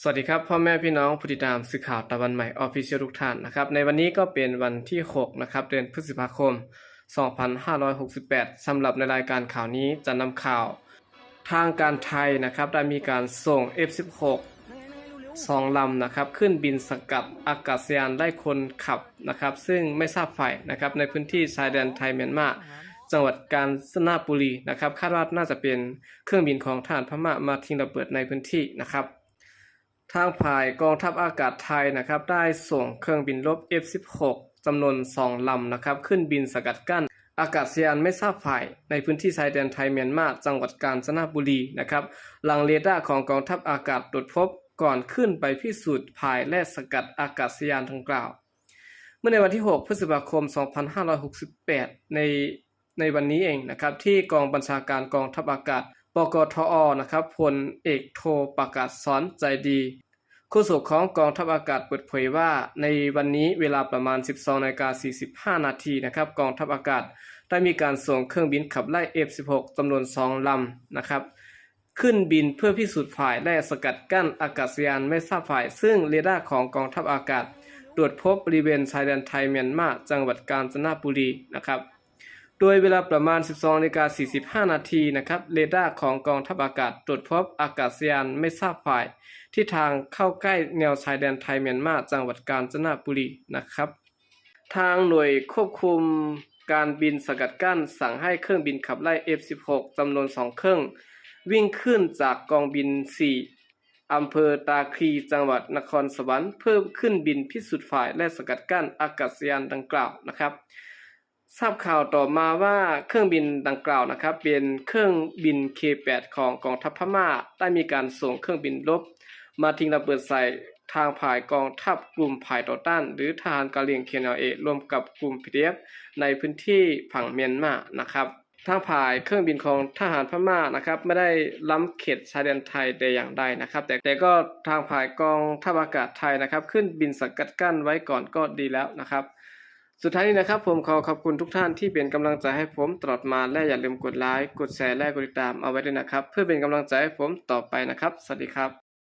สวัสดีครับ พ่อแม่พี่น้องผู้ติดตามสื่อข่าวตะวันใหม่ออฟฟิเชียลทุกท่านนะครับในวันนี้ก็เป็นวันที่ 6 นะครับ เดือนพฤษภาคม 2568สำหรับในรายการข่าวนี้จะนำข่าว ทางการไทยนะครับ ได้มีการส่ง F16 สองลำนะครับขึ้นบินสกัดอากาศยานไล่คนขับนะครับ ซึ่งไม่ทราบฝ่ายนะครับในพื้นที่ชายแดนไทยเมียนมาจังหวัดกาญจนบุรีนะครับ คาดว่าน่าจะเป็นเครื่องบินของทหารพม่ามาทิ้งระเบิดในพื้นที่นะครับ ทางฝ่ายกองทัพอากาศไทยนะครับ ได้ส่งเครื่องบินรบ F16 จำนวน 2 ลำนะครับ ขึ้นบินสกัดกั้น อากาศยานไม่ทราบฝ่าย ในพื้นที่ชายแดนไทยเมียนมาจังหวัดกาญจนบุรีนะครับ หลังเรดาร์ของกองทัพอากาศตรวจพบก่อนขึ้นไปพิสูจน์ภายและสกัดอากาศยานดังกล่าว เมื่อในวันที่ 6 พฤษภาคม 2568 ในในวันนี้เองนะครับ ที่กองบัญชาการกองทัพอากาศบกทอนะครับพลเอกโทประกาศสอนใจดี โฆษกของกองทัพอากาศเปิดเผยว่า ในวันนี้เวลาประมาณ 12นาฬิกา45 นาทีนะครับกองทัพอากาศได้มีการส่งเครื่องบินขับไล่ F16 จำนวน 2 ลำนะครับ ขึ้นบินเพื่อพิสูจน์ฝ่ายและสกัดกั้นอากาศยานไม่ทราบฝ่าย ซึ่งเรดาร์ของกองทัพอากาศตรวจพบบริเวณชายแดนไทยเมียนมาจังหวัดกาญจนบุรีนะครับ โดยเวลาประมาณ 12นาฬิกา45 นาทีนะครับเรดาร์ของกองทัพอากาศตรวจพบอากาศยานไม่ทราบฝ่าย ที่ทางเข้าใกล้แนวชายแดนไทยเมียนมาจังหวัดกาญจนบุรีนะครับ ทางหน่วยควบคุมการบินสกัดกั้น สั่งให้เครื่องบินขับไล่ F16 จำนวน 2 เครื่อง วิ่งขึ้นจากกองบิน 4อำเภอตาคลีจังหวัดนครสวรรค์เพื่อขึ้นบินพิสูจน์ฝ่ายและสกัดกั้นอากาศยานดังกล่าวนะครับ ทราบข่าวต่อมาว่าเครื่องบินดังกล่าวนะครับ เป็นเครื่องบิน K8 ของกองทัพพม่าได้มีการส่งเครื่องบินรบ มาทิ้งระเบิดใส่ทางผ่ายกองทัพกลุ่มผ่ายต่อต้าน หรือทหารกะเหรี่ยง KNLA รวมกับกลุ่ม PDF ในพื้นที่ฝั่งเมียนมานะครับทางผ่ายเครื่องบินของทหารพม่านะครับไม่ได้ล้ำเขตชายแดนไทยแต่อย่างใดนะครับ แต่แต่ก็ทางผ่ายกองทัพอากาศไทยนะครับ ขึ้นบินสกัดกั้นไว้ก่อนก็ดีแล้วนะครับ สุดท้ายนี้นะครับ ผมขอขอบคุณทุกท่านที่เป็นกำลังใจให้ผมตลอดมาและอย่าลืมกดไลค์กดแชร์และกดติดตามเอาไว้ด้วยนะครับ เพื่อเป็นกำลังใจให้ผมต่อไปนะครับ สวัสดีครับ